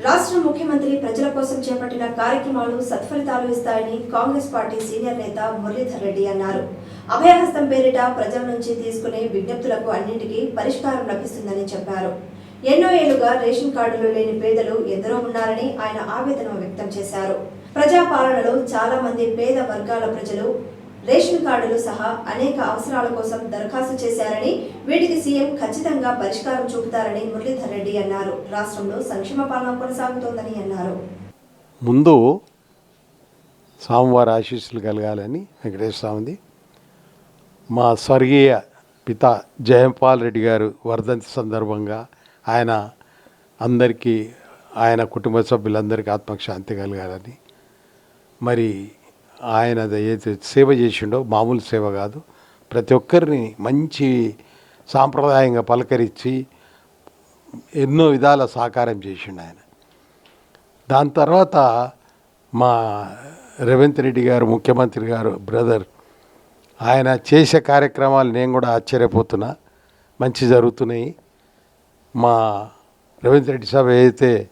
రాష్ట్ర ముఖ్యమంత్రి ప్రజల కోసం చేపట్టిన కార్యక్రమాలు సత్ఫలితాలు ఇస్తాయని కాంగ్రెస్ పార్టీ సీనియర్ నేత మురళీధర్ రెడ్డి అన్నారు. అభయహస్తం పేరిట ప్రజల నుంచి తీసుకునే విజ్ఞప్తులకు అన్నింటికీ పరిష్కారం లభిస్తుందని చెప్పారు. ఎన్నో ఏళ్ళుగా రేషన్ కార్డులు లేని పేదలు ఎందరో ఉన్నారని ఆయన ఆవేదన వ్యక్తం చేశారు. ప్రజాపాలనలో చాలా మంది పేద వర్గాల ప్రజలు రేషన్ కార్డులు సహా అనేక అవసరాల కోసం దరఖాస్తు చేశారని వీటికి సీఎం ఖచ్చితంగా పరిష్కారం చూపుతారని మురళీధర్ రెడ్డి అన్నారు. రాష్ట్రంలో సంక్షేమ పాలన కొనసాగుతోందని అన్నారు. ముందు స్వామివారి ఆశీస్సులు కలగాలని వెంకటేశ్వర స్వామిది. మా స్వర్గీయ పిత జయంపాల్ రెడ్డి గారు వర్ధంతి సందర్భంగా ఆయన అందరికీ ఆయన కుటుంబ సభ్యులందరికీ ఆత్మశాంతి కలగాలని. మరి ఆయన ఏదైతే సేవ చేసిండో మామూలు సేవ కాదు ప్రతి ఒక్కరిని మంచి సాంప్రదాయంగా పలకరించి ఎన్నో విధాల సహకారం చేసిండు ఆయన. దాని తర్వాత మా రేవంత్ రెడ్డి గారు ముఖ్యమంత్రి గారు బ్రదర్ ఆయన చేసే కార్యక్రమాలు నేను కూడా ఆశ్చర్యపోతున్నా. మంచి జరుగుతున్నాయి. మా రేవంత్ రెడ్డి సాబ్ ఏదైతే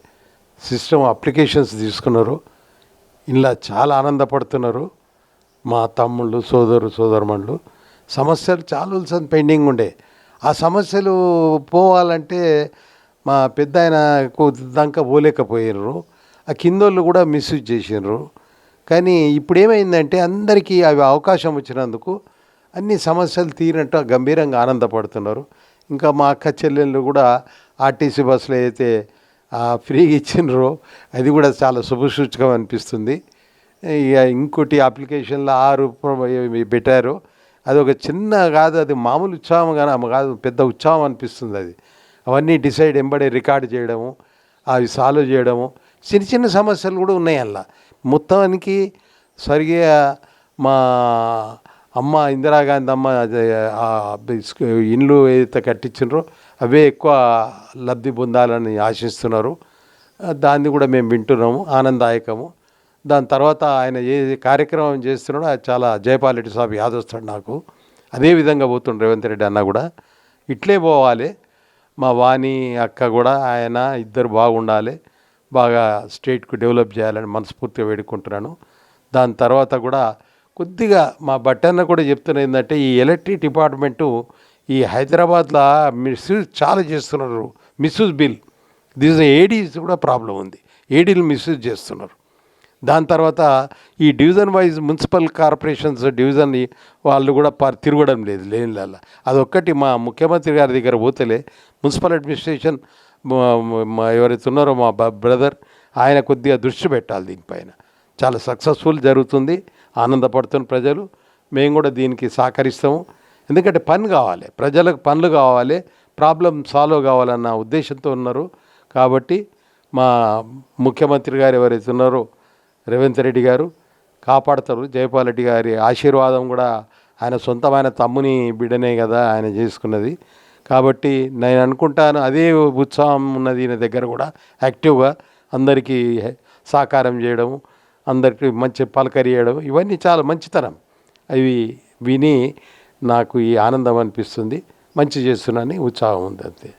సిస్టమ్ అప్లికేషన్స్ తీసుకున్నారో ఇలా చాలా ఆనందపడుతున్నారు. మా తమ్ముళ్ళు సోదరు సోదరుమణులు. సమస్యలు చాలా రోజులు పెండింగ్ ఉండే. ఆ సమస్యలు పోవాలంటే మా పెద్ద ఆయన దాకా పోలేకపోయినారు ఆ కిందోళ్ళు కూడా మిస్యూజ్ చేసినారు కానీ ఇప్పుడు ఏమైందంటే అందరికీ అవి అవకాశం వచ్చినందుకు అన్ని సమస్యలు తీరినట్టు గంభీరంగా ఆనందపడుతున్నారు. ఇంకా మా అక్క చెల్లెళ్ళు కూడా ఆర్టీసీ బస్సులో అయితే ఫ్రీగా ఇచ్చినరో అది కూడా చాలా శుభసూచకం అనిపిస్తుంది. ఇక ఇంకోటి అప్లికేషన్లో ఆరు పెట్టారు. అది ఒక చిన్న కాదు అది మామూలు ఉత్సాహం కానీ ఆమె కాదు పెద్ద ఉత్సాహం అనిపిస్తుంది అది. అవన్నీ డిసైడ్ ఎంబడే రికార్డ్ చేయడము అవి సాల్వ్ చేయడము చిన్న చిన్న సమస్యలు కూడా ఉన్నాయి అలా మొత్తానికి సరిగ్గా మా అమ్మ ఇందిరాగాంధీ అమ్మ ఇండ్లు ఏదైతే కట్టించినారో అవే ఎక్కువ లబ్ధి పొందాలని ఆశిస్తున్నారు. దాన్ని కూడా మేము వింటున్నాము ఆనందదాయకము. దాని తర్వాత ఆయన ఏ కార్యక్రమం చేస్తున్నాడో అది చాలా జయపాల్ రెడ్డి సాబ్ యాదొస్తాడు నాకు. అదే విధంగా పోతుండు రేవంత్ రెడ్డి అన్న కూడా. ఇట్లే పోవాలి. మా వాణి అక్క కూడా ఆయన ఇద్దరు బాగుండాలి. బాగా స్టేట్కు డెవలప్ చేయాలని మనస్ఫూర్తిగా వేడుకుంటున్నాను. దాని తర్వాత కూడా కొద్దిగా మా బట్టన్న కూడా చెప్తున్న ఏంటంటే ఈ ఎలక్ట్రిక్ డిపార్ట్మెంటు ఈ హైదరాబాద్లో మిస్యూజ్ చాలా చేస్తున్నారు మిస్యూజ్ బిల్. దిస్ ఏడీస్ కూడా ప్రాబ్లం ఉంది. ఏడీలు మిస్యూజ్ చేస్తున్నారు. దాని తర్వాత ఈ division wise municipal corporations division వాళ్ళు కూడా ప తిరగడం లేదు లేనిలా అదొక్కటి మా ముఖ్యమంత్రి గారి దగ్గర పోతేలే మున్సిపల్ అడ్మినిస్ట్రేషన్ ఎవరైతే ఉన్నారో మా బ్రదర్ ఆయన కొద్దిగా దృష్టి పెట్టాలి దీనిపైన. చాలా సక్సెస్ఫుల్ జరుగుతుంది ఆనందపడుతున్న ప్రజలు. మేము కూడా దీనికి సహకరిస్తాము. ఎందుకంటే పని కావాలి. ప్రజలకు పనులు కావాలి. ప్రాబ్లం సాల్వ్ కావాలన్న ఉద్దేశంతో ఉన్నారు. కాబట్టి మా ముఖ్యమంత్రి గారు ఎవరైతే ఉన్నారో రేవంత్ రెడ్డి గారు కాపాడతారు. జయపాల్ రెడ్డి గారి ఆశీర్వాదం కూడా ఆయన సొంతమైన తమ్ముని బిడ్డనే కదా ఆయన చేసుకున్నది. కాబట్టి నేను అనుకుంటాను అదే ఉత్సాహం ఉన్నది ఈయన దగ్గర కూడా యాక్టివ్గా అందరికీ సహకారం చేయడం అందరికీ మంచి పలకరియడం ఇవన్నీ చాలా మంచితనం. అవి విని నాకు ఈ ఆనందం అనిపిస్తుంది. మంచి చేస్తున్నానని ఉత్సాహం ఉంది అంతే.